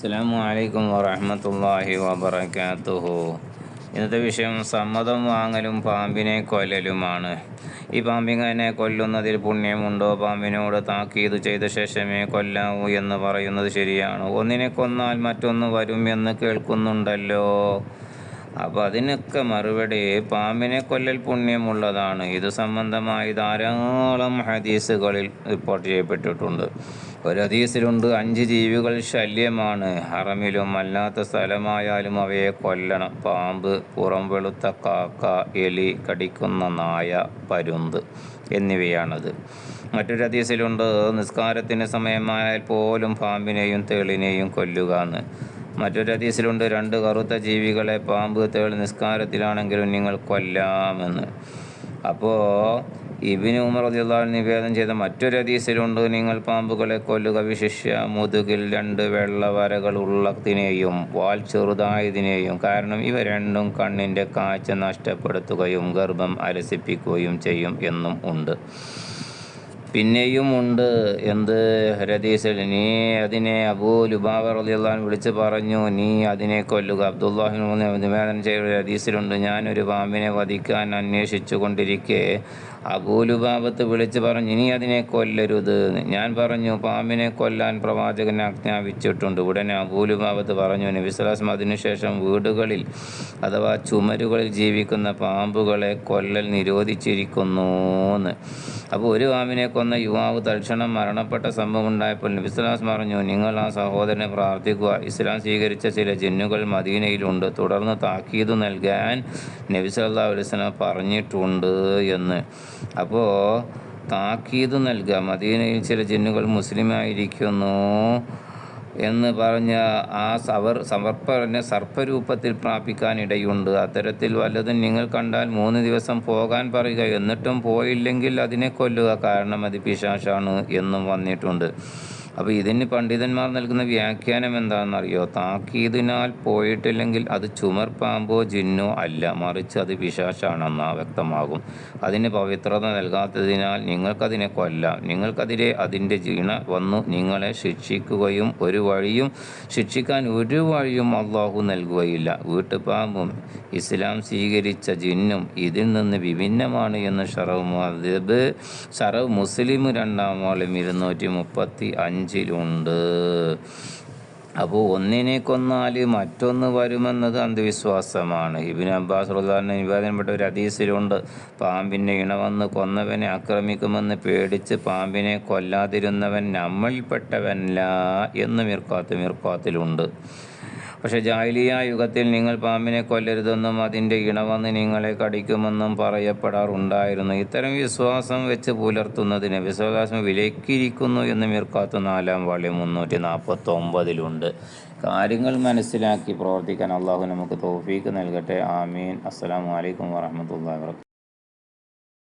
അസ്സാം വലൈക്കും വബർക്കാത്തുഹു ഇന്നത്തെ വിഷയം സമ്മതം വാങ്ങലും പാമ്പിനെ കൊല്ലലുമാണ്. ഈ പാമ്പിങ്ങനെ കൊല്ലുന്നതിൽ പുണ്യമുണ്ടോ? പാമ്പിനോട് താക്കീത് ചെയ്ത ശേഷമേ കൊല്ലാവൂ എന്ന് പറയുന്നത് ശരിയാണ്? ഒന്നിനെ കൊന്നാൽ മറ്റൊന്ന് വരും എന്ന് കേൾക്കുന്നുണ്ടല്ലോ. അപ്പോൾ അതിനൊക്കെ മറുപടി പാമ്പിനെ കൊല്ലൽ പുണ്യമുള്ളതാണ്. ഇത് സംബന്ധമായി ധാരാളം ഹദീസുകളിൽ റിപ്പോർട്ട് ചെയ്യപ്പെട്ടിട്ടുണ്ട്. ഒരു ഹദീസിലുണ്ട് അഞ്ച് ജീവികൾ ശല്യമാണ്. ഹറമിലും അല്ലാത്ത സ്ഥലമായാലും അവയെ കൊല്ലണം. പാമ്പ് പുറം വെളുത്ത കാക്ക എലി കടിക്കുന്ന നായ പരുന്ത് എന്നിവയാണത്. മറ്റൊരു ഹദീസിലുണ്ട് നിസ്കാരത്തിന് സമയമായാൽ പോലും പാമ്പിനെയും തേളിനെയും കൊല്ലുക എന്ന്. മറ്റൊരു ഹദീസിലുണ്ട് രണ്ട് കറുത്ത ജീവികളെ പാമ്പ് തേൾ നിസ്കാരത്തിലാണെങ്കിലും നിങ്ങൾ കൊല്ലാമെന്ന്. അപ്പോൾ ഇബിന് ഉമർ അള്ളാഹു നിവേദനം ചെയ്ത മറ്റൊരു ഹദീസിലുണ്ട് നിങ്ങൾ പാമ്പുകളെ കൊല്ലുക വിശിഷ്യ മുതുകിൽ രണ്ട് വെള്ള വരകൾ ഉള്ളതിനെയും വാൽ ചെറുതായതിനെയും കാരണം ഇവ രണ്ടും കണ്ണിന്റെ കാഴ്ച നഷ്ടപ്പെടുത്തുകയും ഗർഭം അലസിപ്പിക്കുകയും ചെയ്യും എന്നും ഉണ്ട്. പിന്നെയും ഉണ്ട് എന്ത്? ഹരദീസിൽ നീ അതിനെ അബൂ ലുബാബർ അലിയുള്ള വിളിച്ച് പറഞ്ഞു നീ അതിനെ കൊല്ലുക. അബ്ദുല്ലാഹിന് നിവേദനം ചെയ്ത ഹദീസിലുണ്ട്. ഞാനൊരു പാമ്പിനെ വധിക്കാൻ അന്വേഷിച്ചു കൊണ്ടിരിക്കെ അബൂലുബാബത്ത് വിളിച്ച് പറഞ്ഞു ഇനി അതിനെ കൊല്ലരുത്. ഞാൻ പറഞ്ഞു പാമ്പിനെ കൊല്ലാൻ പ്രവാചകൻ ആജ്ഞാപിച്ചിട്ടുണ്ട്. ഉടനെ അബൂലുബാബത്ത് പറഞ്ഞു നബിസ്ലാസം അതിനുശേഷം വീടുകളിൽ അഥവാ ചുമരുകളിൽ ജീവിക്കുന്ന പാമ്പുകളെ കൊല്ലൽ നിരോധിച്ചിരിക്കുന്നു എന്ന്. അപ്പോൾ ഒരു പാമ്പിനെ കൊന്ന യുവാവ് തൽക്ഷണം മരണപ്പെട്ട സംഭവം ഉണ്ടായപ്പോൾ നബിസ്ലാസ് പറഞ്ഞു നിങ്ങൾ ആ സഹോദരനെ പ്രാർത്ഥിക്കുക. ഇസ്ലാം സ്വീകരിച്ച ചില ജിന്നുകൾ മദീനയിലുണ്ട്. തുടർന്ന് താക്കീത് നൽകാൻ നബിസല്ലാ അലിസ്ലം പറഞ്ഞിട്ടുണ്ട് എന്ന്. അപ്പോൾ താക്കീത് നൽകുക മദീനയിൽ ചില ജിന്നുകൾ മുസ്ലിമായിരിക്കുന്നു എന്ന് പറഞ്ഞ ആ സവർ സമർപ്പനെ സർപ്പരൂപത്തിൽ പ്രാപിക്കാനിടയുണ്ട്. അത്തരത്തിൽ വല്ലതും നിങ്ങൾ കണ്ടാൽ മൂന്ന് ദിവസം പോകാൻ പറയുക. എന്നിട്ടും പോയില്ലെങ്കിൽ അതിനെ കൊല്ലുക. കാരണം അത് പിശാശാണ് എന്നും വന്നിട്ടുണ്ട്. അപ്പോൾ ഇതിന് പണ്ഡിതന്മാർ നൽകുന്ന വ്യാഖ്യാനം എന്താണെന്നറിയോ? താക്കീതിനാൽ പോയിട്ടില്ലെങ്കിൽ അത് ചുമർ പാമ്പോ ജിന്നോ അല്ല മറിച്ച് അത് വിശാഷാണെന്ന് വ്യക്തമാകും. അതിന് പവിത്രത നൽകാത്തതിനാൽ നിങ്ങൾക്കതിനെ കൊല്ലാം. നിങ്ങൾക്കതിരെ അതിന്റെ ജീണ വന്നു. നിങ്ങളെ ശിക്ഷിക്കുകയും ഒരു വഴിയും ശിക്ഷിക്കാൻ ഒരു വഴിയും അള്ളാഹു നൽകുകയില്ല. വീട്ടുപാമ്പും ഇസ്ലാം സ്വീകരിച്ച ജിന്നും ഇതിൽ നിന്ന് വിഭിന്നമാണ് എന്ന് ഷറവ് മദബ് ഷറവ് മുസ്ലിം രണ്ടാം വാളും ഇരുന്നൂറ്റി മുപ്പത്തി അഞ്ച് അഞ്ചിലുണ്ട് അപ്പോൾ ഒന്നിനെ കൊന്നാൽ മറ്റൊന്ന് വരുമെന്നത് അന്ധവിശ്വാസമാണ്. ഇബിൻ അബ്ബാസ് റുദാറിന് നിവേദനപ്പെട്ട ഒരു അതീസിലുണ്ട് പാമ്പിന്റെ ഇണവന്ന് കൊന്നവനെ ആക്രമിക്കുമെന്ന് പേടിച്ച് പാമ്പിനെ കൊല്ലാതിരുന്നവൻ നമ്മൾപ്പെട്ടവനല്ല എന്ന് മിർക്കാത്ത് മിർക്കാത്തിലുണ്ട് പക്ഷേ ജാലിയ യുഗത്തിൽ നിങ്ങൾ പാമ്പിനെ കൊല്ലരുതെന്നും അതിന്റെ ഇണവന്ന് നിങ്ങളെ കടിക്കുമെന്നും പറയപ്പെടാറുണ്ടായിരുന്നു. ഇത്തരം വിശ്വാസം വെച്ച് പുലർത്തുന്നതിന് വിശ്വാസം വിലക്കിയിരിക്കുന്നു എന്ന് മിർക്കാത്ത നാലാം വാളി മുന്നൂറ്റി നാൽപ്പത്തി ഒമ്പതിലുണ്ട് കാര്യങ്ങൾ മനസ്സിലാക്കി പ്രവർത്തിക്കാൻ അള്ളാഹു നമുക്ക് തോഫീക്ക് നൽകട്ടെ. ആമീൻ. അസ്സാം വലൈക്കും വാഹമത്തല്ലാ വർക്കാത്തു